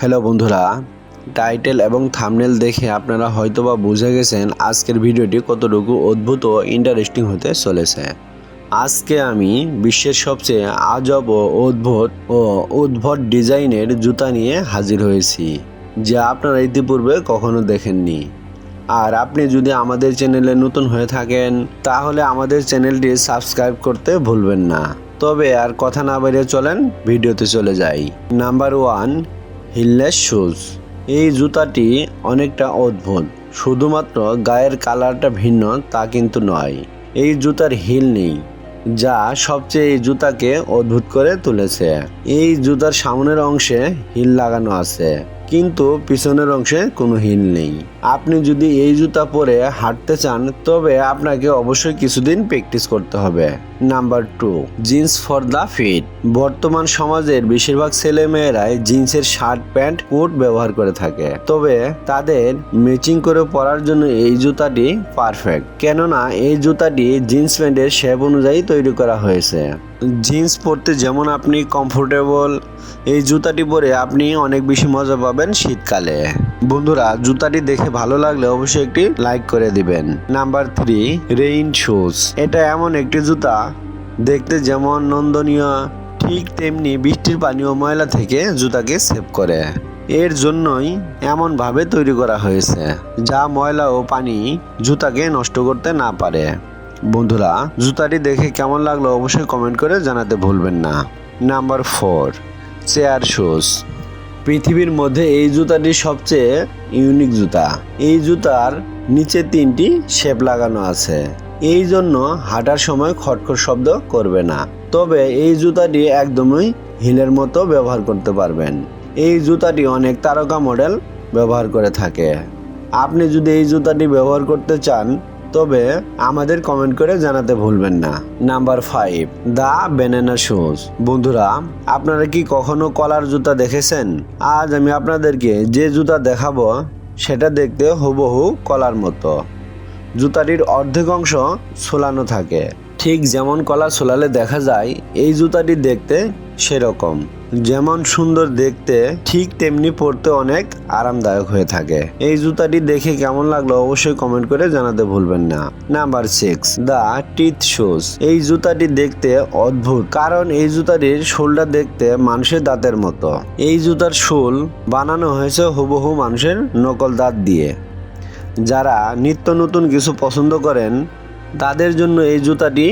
Hello বন্ধুরা, title এবং thumbnail দেখে আপনারা হয়তোবা বুঝে গেছেন আজকের ভিডিওটি কতটুকু অদ্ভুত ও ইন্টারেস্টিং হতে চলেছে। আজকে আমি বিশ্বের সবচেয়ে আজব ও অদ্ভুত ও উদ্ভট ডিজাইনের জুতা নিয়ে হাজির হয়েছি, যা আপনারা ইতিপূর্বে কখনো দেখেননি। আর আপনি যদি আমাদের চ্যানেলে নতুন হয়ে থাকেন, তাহলে আমাদের চ্যানেলটি সাবস্ক্রাইব করতে ভুলবেন না। তবে আর কথা না বাইরে চলেন, ভিডিওতে চলে যাই। Number one heelless shoes. এই জুতাটি অনেকটা অদ্ভুত, শুধুমাত্র গায়ের কালারটা ভিন্ন তা কিন্তু নয়। এই জুতার হিল নেই, যা সবচেয়ে এই জুতাকে অদ্ভুত করে তুলেছে। এই জুতার সামনের অংশে হিল লাগানো আছে। কিন্তু পিছনের অংশে কোনো হিল নেই। আপনি যদি এই জুতা পরে হাঁটতে চান, তবে আপনাকে অবশ্যই কিছুদিন প্র্যাকটিস করতে হবে। Number two, jeans for the feet. বর্তমান সমাজের বেশিরভাগ ছেলে মেয়েরাই জিন্সের শার্ট, প্যান্ট, কোট ব্যবহার করে থাকে। তবে তাদের ম্যাচিং করে পরার জন্য এই জুতাটি পারফেক্ট। কেননা এই জুতাটি জিন্স প্যান্টের শেপ অনুযায়ী তৈরি করা হয়েছে। জিন্স পরতে যেমন আপনি কমফোর্টেবল এই জুতাটি পরে আপনি অনেক বেশি মজা পাবেন শীতকালে। বন্ধুরা, জুতাটি দেখে ভালো লাগলে অবশ্যই একটি লাইক করে দিবেন। নাম্বার থ্রি রেইন শুজ এটা এমন একটি জুতা, দেখতে যেমন নন্দনীয়, ঠিক তেমনি বৃষ্টির পানি ও ময়লা থেকে জুতাকে সেভ করে। এর জন্যই এমনভাবে তৈরি করা হয়েছে, যা ময়লা ও পানি জুতাকে নষ্ট করতে না পারে। বন্ধুরা, জুতাটি দেখে কেমন লাগল অবশ্যই কমেন্ট করে জানাতে ভুলবেন না। নাম্বার ফোর চেয়ার শুজ পৃথিবীর মধ্যে এই জুতাটি সবচেয়ে ইউনিক জুতা। এই জুতার নিচে তিনটি শেপ লাগানো আছে। এই জন্য হাঁটার সময় খটখট শব্দ করবে না। তবে এই জুতাটি একদমই হিলের মতো ব্যবহার করতে পারবেন। এই জুতাটি অনেক তারকা মডেল ব্যবহার করে থাকে। আপনি যদি এই জুতাটি ব্যবহার করতে চান তবে আমাদের কমেন্ট করে জানাতে ভুলবেন না। Number five the banana shoes বন্ধুরা, আপনারা কি কখনো কলার জুতা দেখেছেন? আজ আমি আপনাদেরকে যে জুতা দেখাবো, সেটা দেখতে হুবহু কলার মতো। জুতাটির অর্ধেক অংশ ছোলানো থাকে। ঠিক যেমন কলা ছোলালে দেখা যায়, এই জুতাটি দেখতে সেরকম। যেমন সুন্দর দেখতে, ঠিক তেমনি পরতে অনেক আরামদায়ক হয়ে থাকে। এই জুতাটি দেখে কেমন লাগল অবশ্যই কমেন্ট করে জানাতে ভুলবেন না। Number six the teeth shoes এই জুতাটি দেখতে অদ্ভুত, কারণ এই জুতাটির শোলটা দেখতে মানুষের দাঁতের মতো। এই জুতার শোল বানানো হয়েছে হুবহু মানুষের নকল দাঁত দিয়ে। যারা নিত্য নতুন কিছু পছন্দ করেন, তাদের জন্য এই জুতাটি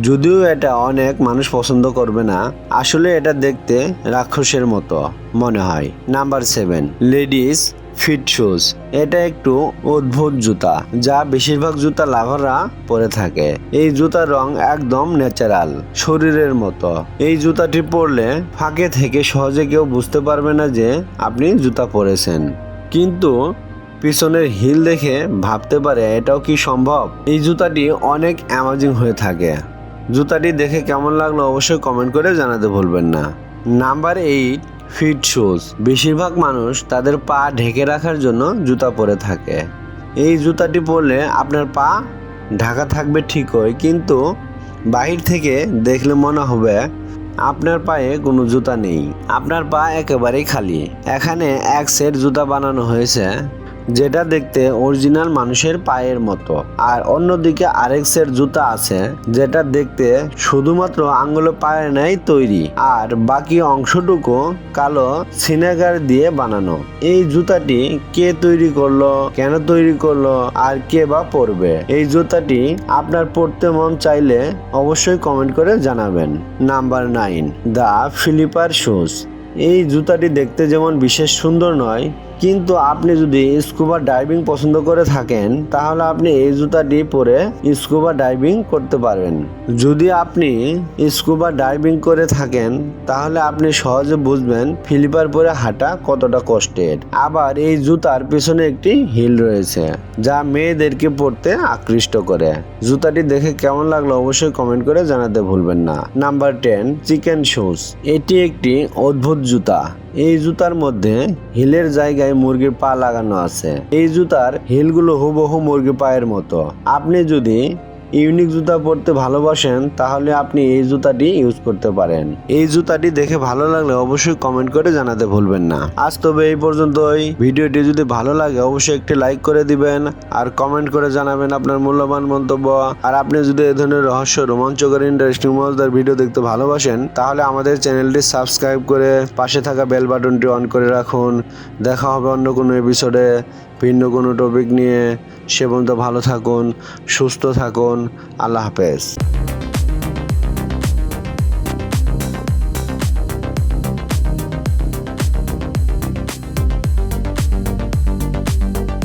যদিও এটা অনেক মানুষ পছন্দ করবে না, আসলে এটা দেখতে রাক্ষসের মতো মনে হয়। Number seven, ladies feet shoes এটা একটু অদ্ভুত জুতা, যা বেশিরভাগ জুতা লাভাররা পরে থাকে। এই জুতার রং একদম ন্যাচারাল শরীরের মতো। এই জুতাটি পরলে ফাঁকে থেকে সহজে কেউ বুঝতে পারবে না যে আপনি জুতা পরেছেন। কিন্তু পিছনের হিল দেখে ভাবতে পারে এটাও কি সম্ভব? এই জুতাটি অনেক অ্যামাজিং হয়ে থাকে। জুতাটি দেখে কেমন লাগল অবশ্যই কমেন্ট করে জানাতে ভুলবেন না। নাম্বার এইট, ফিট শুজ বেশিরভাগ মানুষ তাদের পা ঢেকে রাখার জন্য জুতা পরে থাকে। এই জুতাটি পরলে আপনার পা ঢাকা থাকবে ঠিকই, কিন্তু বাহির থেকে দেখলে মনে হবে আপনার পায়ে কোনো জুতা নেই। আপনার পা একেবারেই খালি। এখানে এক সেট জুতা বানানো হয়েছে। যেটা দেখতে অরিজিনাল মানুষের পায়ের মতো। আর অন্যদিকে আরেক সেট জুতা আছে, যেটা দেখতে শুধুমাত্র আঙ্গুল পায়ের ন্যায় তৈরি। আর বাকি অংশটুকু কালো সিনেগার দিয়ে বানানো। এই জুতাটি কে তৈরি করল, কেন তৈরি করল, আর কে বা পরবে? এই জুতাটি আপনার পড়তে মন চাইলে অবশ্যই কমেন্ট করে জানাবেন। Number nine, the flipper shoes. এই জুতাটি দেখতে যেমন বিশেষ সুন্দর নয় কিন্তু আপনি যদি স্কুবা ডাইভিং পছন্দ করে থাকেন, তাহলে আপনি এই জুতাটি পরে স্কুবা ডাইভিং করতে পারবেন। যদি আপনি স্কুবা ডাইভিং করে থাকেন, তাহলে আপনি সহজে বুঝবেন ফিলিপার পরে হাঁটা কতটা কষ্টের। আবার এই জুতার পেছনে একটি হিল রয়েছে, যা মেয়েদেরকে পরতে আকৃষ্ট করে। জুতাটি দেখে কেমন লাগল অবশ্যই কমেন্ট করে জানাতে ভুলবেন না। নাম্বার টেন চিকেন শুজ এটি একটি অদ্ভুত জুতা। এই জুতার মধ্যে হিলের জায়গায় মুরগির পা লাগানো আছে। এই জুতার হিলগুলো হুবহু মুরগি পায়ের মতো। আপনি যদি ইউনিক জুতা পরতে ভালোবাসেন, তাহলে আপনি এই জুতাটি ইউজ করতে পারেন। এই জুতাটি দেখে ভালো লাগলে অবশ্যই কমেন্ট করে জানাতে ভুলবেন না। আজ তবে এই পর্যন্তই। ভিডিওটি যদি ভালো লাগে, অবশ্যই একটি লাইক করে দিবেন আর কমেন্ট করে জানাবেন আপনার মূল্যবান মন্তব্য। আর আপনি যদি এই ধরনের রহস্য, রোমাঞ্চকর ইন্টারেস্টিং মজাদার ভিডিও দেখতে ভালোবাসেন, তাহলে আমাদের চ্যানেলটি সাবস্ক্রাইব করে পাশে থাকা বেল বাটনটি অন করে রাখুন। দেখা হবে অন্য কোনো এপিসোডে ভিন্ন কোনো টপিক নিয়ে সে পর্যন্ত ভালো থাকুন সুস্থ থাকুন আল্লাহ হাফেজ।